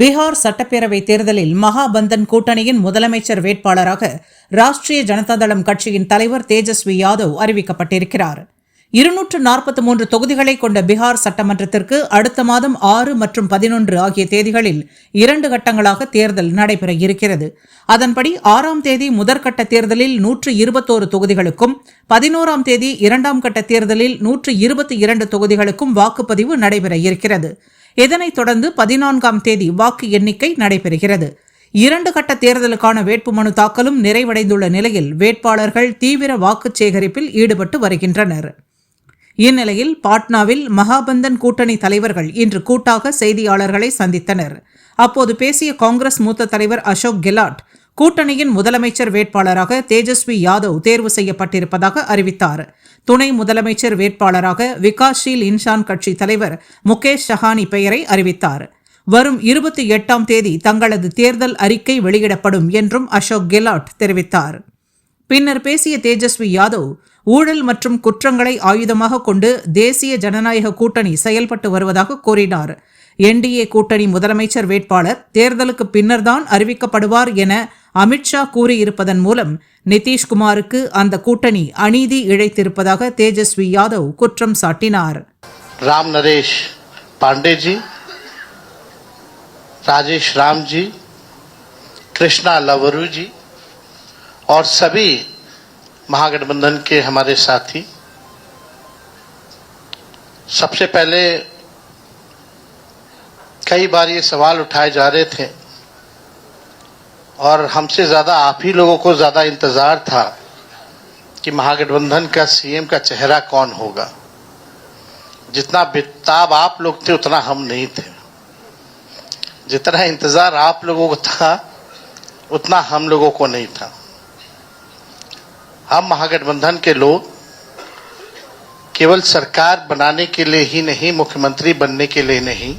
பீகார் சட்டப்பேரவை தேர்தலில் மகாபந்தன் கூட்டணியின் முதலமைச்சர் வேட்பாளராக ராஷ்டிரிய ஜனதா தளம் கட்சியின் தலைவர் தேஜஸ்வி யாதவ் அறிவிக்கப்பட்டிருக்கிறார். இருநூற்று நாற்பத்தி மூன்று தொகுதிகளை கொண்ட பீகார் சட்டமன்றத்திற்கு அடுத்த மாதம் ஆறு மற்றும் பதினொன்று ஆகிய தேதிகளில் இரண்டு கட்டங்களாக தேர்தல் நடைபெற இருக்கிறது. அதன்படி ஆறாம் தேதி முதற்கட்ட தேர்தலில் நூற்று இருபத்தோரு தொகுதிகளுக்கும் பதினோராம் தேதி இரண்டாம் கட்ட தேர்தலில் நூற்று இருபத்தி இரண்டு தொகுதிகளுக்கும் வாக்குப்பதிவு நடைபெற இருக்கிறது. இதனைத் தொடர்ந்து பதினான்காம் தேதி வாக்கு எண்ணிக்கை நடைபெறுகிறது. இரண்டு கட்ட தேர்தலுக்கான வேட்புமனு தாக்கலும் நிறைவடைந்துள்ள நிலையில் வேட்பாளர்கள் தீவிர வாக்குச் சேகரிப்பில் ஈடுபட்டு வருகின்றனர். இந்நிலையில் பாட்னாவில் மகாபந்தன் கூட்டணி தலைவர்கள் இன்று கூட்டாக செய்தியாளர்களை சந்தித்தனர். அப்போது பேசிய காங்கிரஸ் மூத்த தலைவர் அசோக் கெலாட் கூட்டணியின் முதலமைச்சர் வேட்பாளராக தேஜஸ்வி யாதவ் தேர்வு செய்யப்பட்டிருப்பதாக அறிவித்தார். துணை முதலமைச்சர் வேட்பாளராக விகாஸ்ஷீல் இன்சான் கட்சி தலைவர் முகேஷ் சஹானி பெயரை அறிவித்தார். வரும் இருபத்தி எட்டாம் தேதி தங்களது தேர்தல் அறிக்கை வெளியிடப்படும் என்றும் அசோக் கெலாட் தெரிவித்தார். பின்னர் பேசிய தேஜஸ்வி யாதவ் ஊழல் மற்றும் குற்றங்களை ஆயுதமாக கொண்டு தேசிய ஜனநாயக கூட்டணி செயல்பட்டு வருவதாக கூறினார் என்டிஏ கூட்டணி முதலமைச்சர் வேட்பாளர் தேர்தலுக்கு பின்னர்தான் அறிவிக்கப்படுவார் என அமித்ஷா கூறியிருப்பதன் மூலம் நிதிஷ்குமாருக்கு அந்த கூட்டணி அநீதி இழைத்திருப்பதாக தேஜஸ்வி யாதவ் குற்றம் சாட்டினார் राम नरेश पांडे जी राजेश राम जी कृष्णा लवरू जी और सभी महागठबंधन के हमारे साथी, सबसे पहले कई बार ये सवाल उठाए जा रहे थे और हमसे ज़्यादा आप ही लोगों को ज़्यादा इंतज़ार था कि महागठबंधन का सीएम का चेहरा कौन होगा। जितना बेताब आप लोग थे, उतना हम नहीं थे। जितना इंतज़ार आप लोगों को था, उतना हम लोगों को नहीं था। हम महागठबंधन के लोग केवल सरकार बनाने के लिए ही नहीं, मुख्यमंत्री बनने के लिए नहीं